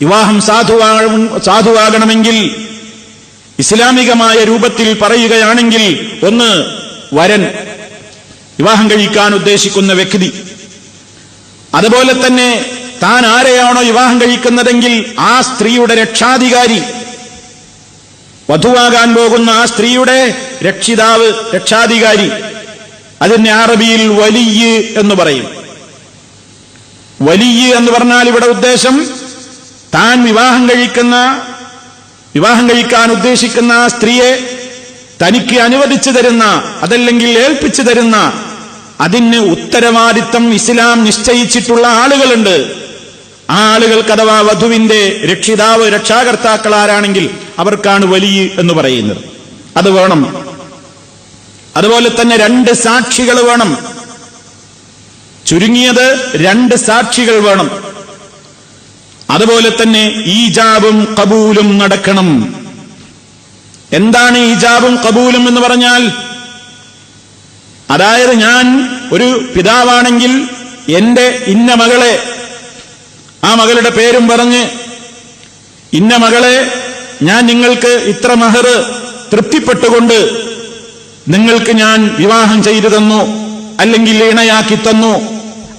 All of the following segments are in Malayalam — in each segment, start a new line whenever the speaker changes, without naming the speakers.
വിവാഹം സാധുവാ സാധുവാകണമെങ്കിൽ ഇസ്ലാമികമായ രൂപത്തിൽ പറയുകയാണെങ്കിൽ ഒന്ന് വരൻ വിവാഹം കഴിക്കാൻ ഉദ്ദേശിക്കുന്ന വ്യക്തി. അതുപോലെ തന്നെ താൻ ആരെയാണോ വിവാഹം കഴിക്കുന്നതെങ്കിൽ ആ സ്ത്രീയുടെ രക്ഷാധികാരി. വധുവാകാൻ പോകുന്ന ആ സ്ത്രീയുടെ രക്ഷിതാവ് രക്ഷാധികാരി. അതിന് അറബിയിൽ വലിയ എന്ന് പറയും. വലിയ എന്ന് പറഞ്ഞാൽ ഇവിടെ ഉദ്ദേശം താൻ വിവാഹം കഴിക്കുന്ന വിവാഹം കഴിക്കാൻ ഉദ്ദേശിക്കുന്ന സ്ത്രീയെ തനിക്ക് അനുവദിച്ചു തരുന്ന അതല്ലെങ്കിൽ ഏൽപ്പിച്ചു തരുന്ന അതിന് ഉത്തരവാദിത്തം ഇസ്ലാം നിശ്ചയിച്ചിട്ടുള്ള ആളുകളുണ്ട്. ആ ആളുകൾക്ക് അഥവാ വധുവിന്റെ രക്ഷിതാവ് രക്ഷാകർത്താക്കൾ ആരാണെങ്കിൽ അവർക്കാണ് വലിയ എന്ന് പറയുന്നത്. അത് വേണം. അതുപോലെ തന്നെ രണ്ട് സാക്ഷികൾ വേണം. ചുരുങ്ങിയത് രണ്ട് സാക്ഷികൾ വേണം. അതുപോലെ തന്നെ ഈജാബും കബൂലും നടക്കണം. എന്താണ് ഈജാബും കബൂലും എന്ന് പറഞ്ഞാൽ? അതായത് ഞാൻ ഒരു പിതാവാണെങ്കിൽ എന്റെ ഇന്ന മകളെ ആ മകളുടെ പേരും പറഞ്ഞ് ഇന്ന മകളെ ഞാൻ നിങ്ങൾക്ക് ഇത്ര മഹർ തൃപ്തിപ്പെട്ടുകൊണ്ട് നിങ്ങൾക്ക് ഞാൻ വിവാഹം ചെയ്തു തന്നു അല്ലെങ്കിൽ ഇണയാക്കി തന്നു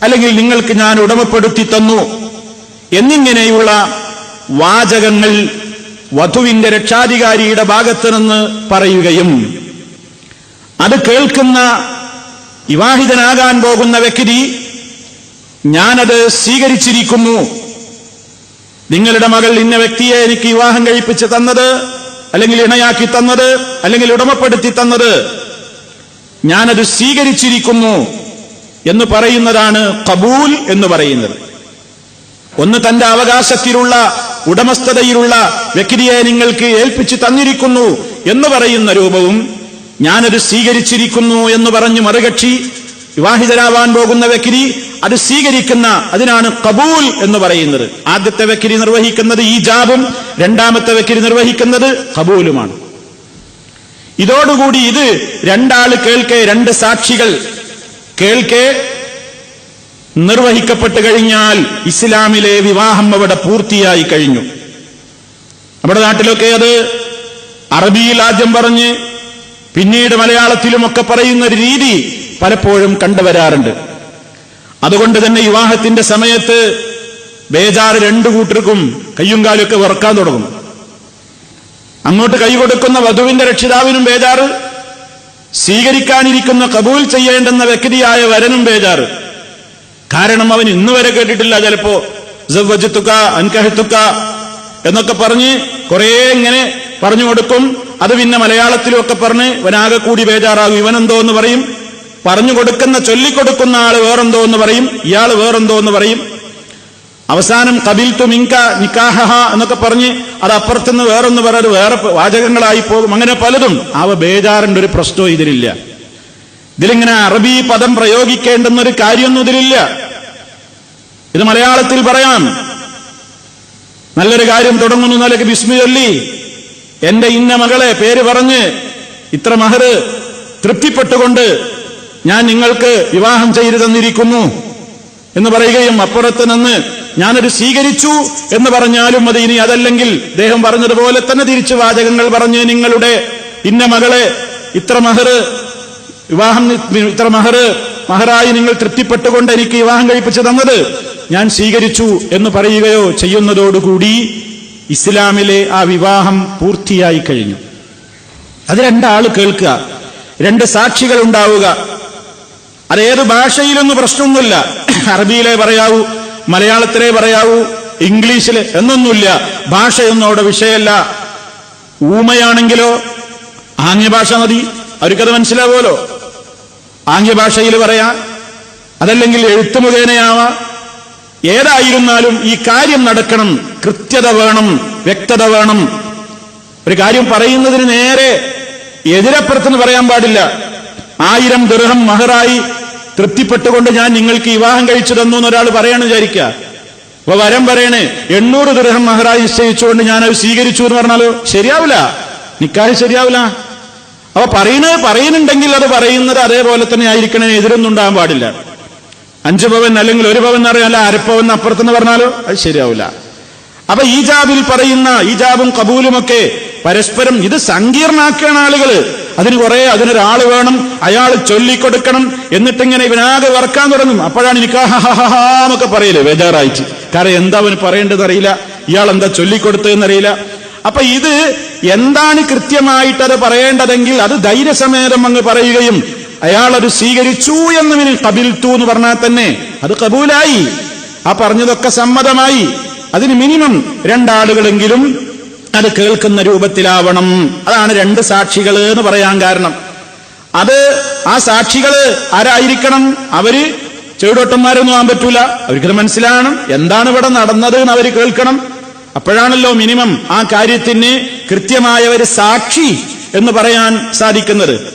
അല്ലെങ്കിൽ നിങ്ങൾക്ക് ഞാൻ ഉടമപ്പെടുത്തി തന്നു. എന്നിങ്ങനെയുള്ള വാചകങ്ങൾ വധുവിന്റെ രക്ഷാധികാരിയുടെ ഭാഗത്ത് നിന്ന് പറയുകയും അത് കേൾക്കുന്ന വിവാഹിതനാകാൻ പോകുന്ന വ്യക്തി ഞാനത് സ്വീകരിച്ചിരിക്കുന്നു. നിങ്ങളുടെ മകൾ ഇന്ന വ്യക്തിയെ എനിക്ക് വിവാഹം കഴിപ്പിച്ച് തന്നത് അല്ലെങ്കിൽ ഇണയാക്കി തന്നത് അല്ലെങ്കിൽ ഉടമപ്പെടുത്തി തന്നത്. ഞാനത് സ്വീകരിച്ചിരിക്കുന്നു എന്ന് പറയുന്നതാണ് കബൂൽ എന്ന് പറയുന്നത്. ഒന്ന് തന്റെ അവകാശത്തിലുള്ള ഉടമസ്ഥതയിലുള്ള വ്യക്തിയെ നിങ്ങൾക്ക് ഏൽപ്പിച്ചു തന്നിരിക്കുന്നു എന്ന് പറയുന്ന രൂപവും ഞാനത് സ്വീകരിച്ചിരിക്കുന്നു എന്ന് പറഞ്ഞു മറുകക്ഷി വിവാഹിതരാവാൻ പോകുന്ന വ്യക്തി അത് സ്വീകരിക്കുന്ന അതിനാണ് കബൂൽ എന്ന് പറയുന്നത്. ആദ്യത്തെ വ്യക്തി നിർവഹിക്കുന്നത് ഈ ജാബും രണ്ടാമത്തെ വ്യക്തി നിർവഹിക്കുന്നത് കബൂലുമാണ്. ഇതോടുകൂടി ഇത് രണ്ടാൾ കേൾക്കെ രണ്ട് സാക്ഷികൾ കേൾക്കെ നിർവഹിക്കപ്പെട്ട് കഴിഞ്ഞാൽ ഇസ്ലാമിലെ വിവാഹം അവിടെ പൂർത്തിയായി കഴിഞ്ഞു. നമ്മുടെ നാട്ടിലൊക്കെ അത് അറബിയിൽ ആദ്യം പറഞ്ഞ് പിന്നീട് മലയാളത്തിലുമൊക്കെ പറയുന്ന ഒരു രീതി പലപ്പോഴും കണ്ടുവരാറുണ്ട്. അതുകൊണ്ട് തന്നെ വിവാഹത്തിന്റെ സമയത്ത് ബേജാറ് രണ്ടു കൂട്ടർക്കും കയ്യും കാലൊക്കെ വറക്കാൻ തുടങ്ങും. അങ്ങോട്ട് കൈ കൊടുക്കുന്ന വധുവിന്റെ രക്ഷിതാവിനും ബേജാറ് സ്വീകരിക്കാനിരിക്കുന്ന കബൂൽ ചെയ്യേണ്ടെന്ന വ്യക്തിയായ വരനും ബേജാറ്. കാരണം അവൻ ഇന്ന് വരെ കേട്ടിട്ടില്ല. ചിലപ്പോ ജവജിത്തുക്ക അൻകഹത്തുക്ക എന്നൊക്കെ പറഞ്ഞ് കുറെ ഇങ്ങനെ പറഞ്ഞു കൊടുക്കും. അത് പിന്നെ മലയാളത്തിലും ഒക്കെ പറഞ്ഞ് ഇവനാകെ കൂടി ബേജാറാകും. ഇവനെന്തോ എന്ന് പറയും. പറഞ്ഞു കൊടുക്കുന്ന ചൊല്ലിക്കൊടുക്കുന്ന ആൾ വേറെന്തോ എന്ന് പറയും. ഇയാൾ വേറെന്തോ എന്ന് പറയും. അവസാനം കബിൽ തു മിങ്ക നിക്കാഹ എന്നൊക്കെ പറഞ്ഞ് അത് അപ്പുറത്തുനിന്ന് വേറൊന്ന് വേറെ വേറെ വാചകങ്ങളായി പോകും. അങ്ങനെ പലതും. അവ ബേജാറിന്റെ ഒരു പ്രശ്നവും ഇതിലില്ല. ഇതിലിങ്ങനെ അറബി പദം പ്രയോഗിക്കേണ്ടുന്ന ഒരു കാര്യമൊന്നും ഇതിലില്ല. ഇത് മലയാളത്തിൽ പറയാം. നല്ലൊരു കാര്യം തുടങ്ങുന്നു നിലയ്ക്ക് ബിസ്മി ചൊല്ലി. എന്റെ ഇന്ന മകളെ പേര് പറഞ്ഞ് ഇത്ര മഹർ തൃപ്തിപ്പെട്ടുകൊണ്ട് ഞാൻ നിങ്ങൾക്ക് വിവാഹം ചെയ്തു തന്നിരിക്കുന്നു എന്ന് പറയുകയും അപ്പുറത്ത് നിന്ന് ഞാനൊരു സ്വീകരിച്ചു എന്ന് പറഞ്ഞാലും അത് ഇനി അതല്ലെങ്കിൽ അദ്ദേഹം പറഞ്ഞതുപോലെ തന്നെ തിരിച്ചു വാചകങ്ങൾ പറഞ്ഞ് നിങ്ങളുടെ ഇന്ന മകളെ ഇത്ര മഹർ വിവാഹം ഇത്ര മഹർ മഹറായി നിങ്ങൾ തൃപ്തിപ്പെട്ടുകൊണ്ട് എനിക്ക് വിവാഹം കഴിപ്പിച്ചു തന്നത് ഞാൻ സ്വീകരിച്ചു എന്ന് പറയുകയോ ചെയ്യുന്നതോടുകൂടി ഇസ്ലാമിലെ ആ വിവാഹം പൂർത്തിയായി കഴിഞ്ഞു. അത് രണ്ടാൾ കേൾക്കുക. രണ്ട് സാക്ഷികൾ ഉണ്ടാവുക. അതേത് ഭാഷയിലൊന്നും പ്രശ്നമൊന്നുമില്ല. അറബിയിലെ പറയാവൂ മലയാളത്തിലെ പറയാവൂ ഇംഗ്ലീഷിൽ എന്നൊന്നുമില്ല. ഭാഷയൊന്നും അവിടെ വിഷയമല്ല. ഊമയാണെങ്കിലോ ആംഗ്യഭാഷ മതി. അവർക്കത് മനസ്സിലാവുമല്ലോ. ആംഗ്യഭാഷയിൽ പറയാം അതല്ലെങ്കിൽ എഴുത്തു മുഖേനയാവാം. ഏതായിരുന്നാലും ഈ കാര്യം നടക്കണം കൃത്യത വേണം വ്യക്തത വേണം. ഒരു കാര്യം പറയുന്നതിന് നേരെ എതിരപ്പുറത്തെന്ന് പറയാൻ പാടില്ല. ആയിരം ദൃഹം മഹറായി തൃപ്തിപ്പെട്ടുകൊണ്ട് ഞാൻ നിങ്ങൾക്ക് വിവാഹം കഴിച്ചു തന്നു എന്നൊരാൾ പറയണെന്ന് വിചാരിക്കുക അപ്പൊ വരം പറയണേ എണ്ണൂറ് ദൃഹം മഹറായി നിശ്ചയിച്ചുകൊണ്ട് ഞാൻ അത് സ്വീകരിച്ചു എന്ന് പറഞ്ഞാലോ ശരിയാവില്ല. നിക്കാഹ് ശരിയാവില്ല. അപ്പൊ പറയുന്നത് പറയുന്നുണ്ടെങ്കിൽ അത് പറയുന്നത് അതേപോലെ തന്നെ ആയിരിക്കണം എതിരൊന്നും ഉണ്ടാകാൻ പാടില്ല. അഞ്ച് പവൻ അല്ലെങ്കിൽ ഒരു പവൻ എന്ന് അറിയാം അല്ല അരപ്പവൻ അപ്പുറത്തെന്ന് പറഞ്ഞാലോ അത് ശരിയാവില്ല. അപ്പൊ ഈജാബിൽ പറയുന്ന ഈജാബും കബൂലുമൊക്കെ പരസ്പരം ഇത് സങ്കീർണാക്കുകയാണ് ആളുകൾ. അതിന് കുറെ അതിനൊരാൾ വേണം അയാൾ ചൊല്ലിക്കൊടുക്കണം എന്നിട്ടിങ്ങനെ ഇവനാകെ വറക്കാൻ തുടങ്ങും. അപ്പോഴാണ് എനിക്ക് എന്നൊക്കെ പറയൽ ബേജാറായിട്ട്. കാരണം എന്താ അവന് പറയേണ്ടത് അറിയില്ല ഇയാൾ എന്താ ചൊല്ലിക്കൊടുത്തതെന്നറിയില്ല. അപ്പൊ ഇത് എന്താണ് കൃത്യമായിട്ട് പറയേണ്ടതെങ്കിൽ അത് ധൈര്യസമേതം അങ്ങ് പറയുകയും അയാൾ അത് സ്വീകരിച്ചു എന്നതിന് കബിൽത്തു എന്ന് പറഞ്ഞാൽ തന്നെ അത് കബൂലായി ആ പറഞ്ഞതൊക്കെ സമ്മതമായി. അതിന് മിനിമം രണ്ടാളുകളെങ്കിലും അത് കേൾക്കുന്ന രൂപത്തിലാവണം. അതാണ് രണ്ട് സാക്ഷികൾ എന്ന് പറയാൻ കാരണം. അത് ആ സാക്ഷികൾ ആരായിരിക്കണം? അവർ ചെവിടോട്ടന്മാരൊന്നും ആവാൻ പറ്റൂല. അവർക്കത് മനസ്സിലാകണം എന്താണ് ഇവിടെ നടന്നത് എന്ന് അവർ കേൾക്കണം. അപ്പോഴാണല്ലോ മിനിമം ആ കാര്യത്തിന് കൃത്യമായ ഒരു സാക്ഷി എന്ന് പറയാൻ സാധിക്കുന്നത്.